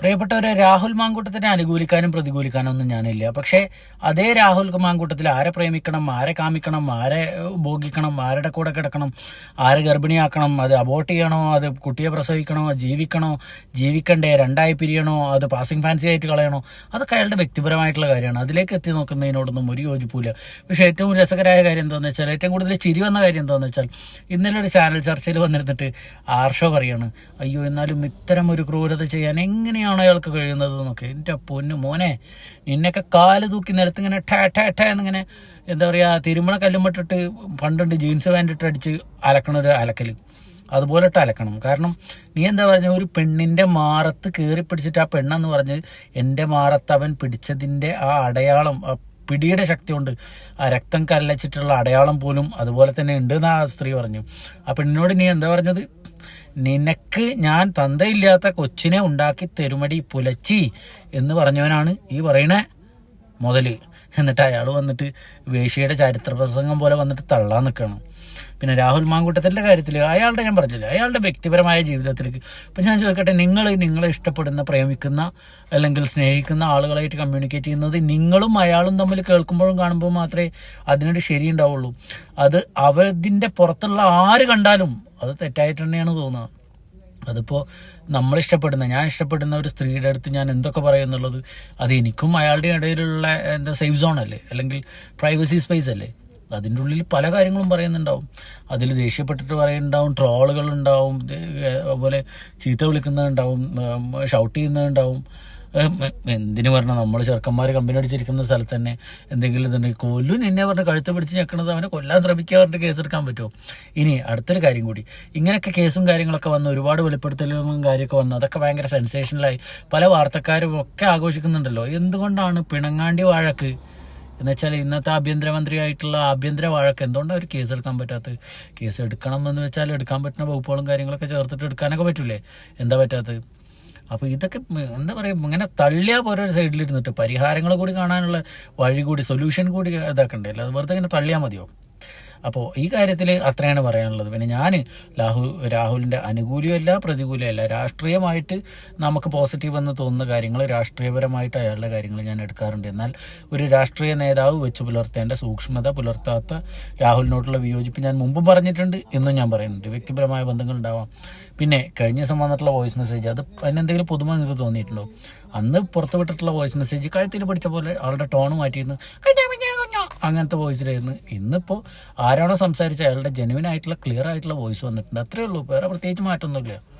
പ്രിയപ്പെട്ടവരെ രാഹുൽ മാങ്കൂട്ടത്തിനെ അനുകൂലിക്കാനും പ്രതികൂലിക്കാനും ഒന്നും ഞാനില്ല. പക്ഷേ അതേ രാഹുൽ മാങ്കൂട്ടത്തിൽ ആരെ പ്രേമിക്കണം ആരെ കാമിക്കണം ആരെ ഉപയോഗിക്കണം ആരുടെ കൂടെ കിടക്കണം ആരെ ഗർഭിണിയാക്കണം അത് അബോർട്ട് ചെയ്യണോ അത് കുട്ടിയെ പ്രസവിക്കണോ ജീവിക്കണോ ജീവിക്കണ്ടേ രണ്ടായി പിരിയണോ അത് പാസിംഗ് ഫാൻസി ആയിട്ട് കളയണോ അതൊക്കെ അയാളുടെ വ്യക്തിപരമായിട്ടുള്ള കാര്യമാണ്. അതിലേക്ക് എത്തി നോക്കുന്നതിനോടൊന്നും ഒരു യോജിപ്പില്ല പക്ഷേ ഏറ്റവും രസകരമായ കാര്യം എന്താണെന്ന് വെച്ചാൽ ഏറ്റവും കൂടുതൽ ചിരി വന്ന കാര്യം എന്താണെന്ന് വെച്ചാൽ ഇന്നലെ ഒരു ചാനൽ ചർച്ചയിൽ വന്നിരുന്നിട്ട് ആർഷോ പറയാണ് അയ്യോ എന്നാലും ഇത്തരം ഒരു ക്രൂരത ചെയ്യാൻ എങ്ങനെയാണ് അയാൾക്ക് കഴിയുന്നത് എന്നൊക്കെ എന്റെ പൊന്ന് മോനെ നിന്നെയൊക്കെ കാൽ തൂക്കി നിലത്ത് ഇങ്ങനെ ടാ ടാ ടാ എന്നിങ്ങനെ എന്താ പറയുക തിരുമണ കല്ലുമിട്ടിട്ട് പണ്ടുണ്ട് ജീൻസ് പാന്റ് ഇട്ട് അടിച്ച് അലക്കണ ഒരു അലക്കൽ അതുപോലെ ഇട്ട് അലക്കണം. കാരണം നീ എന്താ പറഞ്ഞ? ഒരു പെണ്ണിന്റെ മാറത്ത് കയറി പിടിച്ചിട്ട് ആ പെണ്ണെന്ന് പറഞ്ഞ് എന്റെ മാറത്ത് അവൻ പിടിച്ചതിന്റെ ആ അടയാളം പിടിയുടെ ശക്തി കൊണ്ട് ആ രക്തം കല്ലച്ചിട്ടുള്ള അടയാളം പോലും അതുപോലെ തന്നെ ഉണ്ട് എന്ന് ആ സ്ത്രീ പറഞ്ഞു. ആ പെണ്ണിനോട് നീ എന്താ പറഞ്ഞത്? നിനക്ക് ഞാൻ തന്തയില്ലാത്ത കൊച്ചിനെ ഉണ്ടാക്കി തെരുമടി പുലച്ചി എന്ന് പറഞ്ഞവനാണ് ഈ പറയണേ മുതൽ. എന്നിട്ട് അയാൾ വന്നിട്ട് വേശിയുടെ ചരിത്ര പ്രസംഗം പോലെ വന്നിട്ട് തള്ളാൻ നിൽക്കണം പിന്നെ രാഹുൽ മാങ്കൂട്ടത്തിന്റെ കാര്യത്തിൽ അയാളുടെ ഞാൻ പറഞ്ഞില്ല അയാളുടെ വ്യക്തിപരമായ ജീവിതത്തിലേക്ക്. ഇപ്പം ഞാൻ ചോദിക്കട്ടെ നിങ്ങൾ നിങ്ങളെ ഇഷ്ടപ്പെടുന്ന പ്രേമിക്കുന്ന അല്ലെങ്കിൽ സ്നേഹിക്കുന്ന ആളുകളായിട്ട് കമ്മ്യൂണിക്കേറ്റ് ചെയ്യുന്നത് നിങ്ങളും അയാളും തമ്മിൽ കേൾക്കുമ്പോഴും കാണുമ്പോൾ മാത്രമേ അതിനൊരു ശരി ഉണ്ടാവുള്ളൂ. അത് അവതിന്റെ പുറത്തുള്ള ആര് കണ്ടാലും അത് തെറ്റായിട്ട് തന്നെയാണ് തോന്നുക. അതിപ്പോൾ നമ്മൾ ഇഷ്ടപ്പെടുന്ന ഞാൻ ഇഷ്ടപ്പെടുന്ന ഒരു സ്ത്രീയുടെ അടുത്ത് ഞാൻ എന്തൊക്കെ പറയുന്നുള്ളത് അത് എനിക്കും അയാളുടെ ഇടയിലുള്ള എന്താ സേഫ് സോൺ അല്ലേ? അല്ലെങ്കിൽ പ്രൈവസി സ്പേസ് അല്ലേ? അതിന്റെ ഉള്ളിൽ പല കാര്യങ്ങളും പറയുന്നുണ്ടാവും. അതിൽ ദേഷ്യപ്പെട്ടിട്ട് പറയുന്നുണ്ടാവും ട്രോളുകൾ ഉണ്ടാവും അതുപോലെ ചീത്ത വിളിക്കുന്നുണ്ടാവും ഷൗട്ട് ചെയ്യുന്നുണ്ടാവും എന്തിനു പറഞ്ഞാൽ നമ്മൾ ചെറുക്കന്മാർ കമ്പനി അടിച്ചിരിക്കുന്ന സ്ഥലത്ത് തന്നെ എന്തെങ്കിലും ഇതുണ്ടെങ്കിൽ കൊല്ലും എന്നെ പറഞ്ഞ കഴുത്ത് പിടിച്ച് ഞെക്കണത് അവനെ കൊല്ലാൻ ശ്രമിക്കുക പറഞ്ഞിട്ട് കേസെടുക്കാൻ പറ്റുമോ? ഇനി അടുത്തൊരു കാര്യം കൂടി. ഇങ്ങനെയൊക്കെ കേസും കാര്യങ്ങളൊക്കെ വന്ന് ഒരുപാട് വെളിപ്പെടുത്തലും കാര്യമൊക്കെ വന്ന് അതൊക്കെ ഭയങ്കര സെൻസേഷനിലായി പല വാർത്തക്കാരും ഒക്കെ ആഘോഷിക്കുന്നുണ്ടല്ലോ. എന്തുകൊണ്ടാണ് പിണങ്ങാണ്ടി വാഴക്ക്? എന്നുവെച്ചാൽ ഇന്നത്തെ ആഭ്യന്തരമന്ത്രിയായിട്ടുള്ള ആഭ്യന്തര വാഴക്ക് എന്തുകൊണ്ടാണ് ഒരു കേസ് എടുക്കാൻ പറ്റാത്തത്? കേസ് എടുക്കണം എന്ന് വെച്ചാൽ എടുക്കാൻ പറ്റുന്ന വകുപ്പുകളും കാര്യങ്ങളൊക്കെ ചേർത്തിട്ട് എടുക്കാനൊക്കെ പറ്റൂലേ? എന്താ പറ്റാത്തത്? അപ്പോൾ ഇതൊക്കെ എന്താ പറയുക ഇങ്ങനെ തള്ളിയാൽ പോലെ ഒരു സൈഡിലിരുന്നിട്ട് പരിഹാരങ്ങൾ കൂടി കാണാനുള്ള വഴി കൂടി സൊല്യൂഷൻ കൂടി ഇതാക്കണ്ടേ? അല്ലാതെ വെറുതെ ഇങ്ങനെ തള്ളിയാൽ മതിയോ? അപ്പോൾ ഈ കാര്യത്തിൽ അത്രയാണ് പറയാനുള്ളത്. പിന്നെ ഞാൻ രാഹുൽ രാഹുലിന്റെ അനുകൂലമല്ല പ്രതികൂലമല്ല രാഷ്ട്രീയമായിട്ട് നമുക്ക് പോസിറ്റീവ് എന്ന് തോന്നുന്ന കാര്യങ്ങൾ രാഷ്ട്രീയപരമായിട്ട് അയാളുടെ കാര്യങ്ങൾ ഞാൻ എടുക്കാറുണ്ട്. എന്നാൽ ഒരു രാഷ്ട്രീയ നേതാവ് വെച്ച് പുലർത്തേണ്ട സൂക്ഷ്മത പുലർത്താത്ത രാഹുലിനോടുള്ള വിയോജിപ്പ് ഞാൻ മുമ്പും പറഞ്ഞിട്ടുണ്ട് എന്നും ഞാൻ പറയുന്നുണ്ട്. വ്യക്തിപരമായ ബന്ധങ്ങൾ ഉണ്ടാവാം. പിന്നെ കഴിഞ്ഞ ദിവസം വന്നിട്ടുള്ള വോയിസ് മെസ്സേജ് അത് അതിനെന്തെങ്കിലും പുതുമ നിങ്ങൾക്ക് തോന്നിയിട്ടുണ്ടോ? അന്ന് പുറത്തുവിട്ടിട്ടുള്ള വോയിസ് മെസ്സേജ് കഴുത്തിൽ പിടിച്ച പോലെ ആളുടെ ടോൺ മാറ്റിയിരുന്നു. "കുഞ്ഞാ, കുഞ്ഞാ, കുഞ്ഞാ" അങ്ങനത്തെ വോയിസിലായിരുന്നു. ഇന്നിപ്പോൾ ആരാണോ സംസാരിച്ച അയാളുടെ ജെനുവിൻ ആയിട്ടുള്ള ക്ലിയർ ആയിട്ടുള്ള വോയിസ് വന്നിട്ടുണ്ട്. അത്രേ ഉള്ളൂ. വേറെ പ്രത്യേകിച്ച് മാറ്റമൊന്നുമില്ല.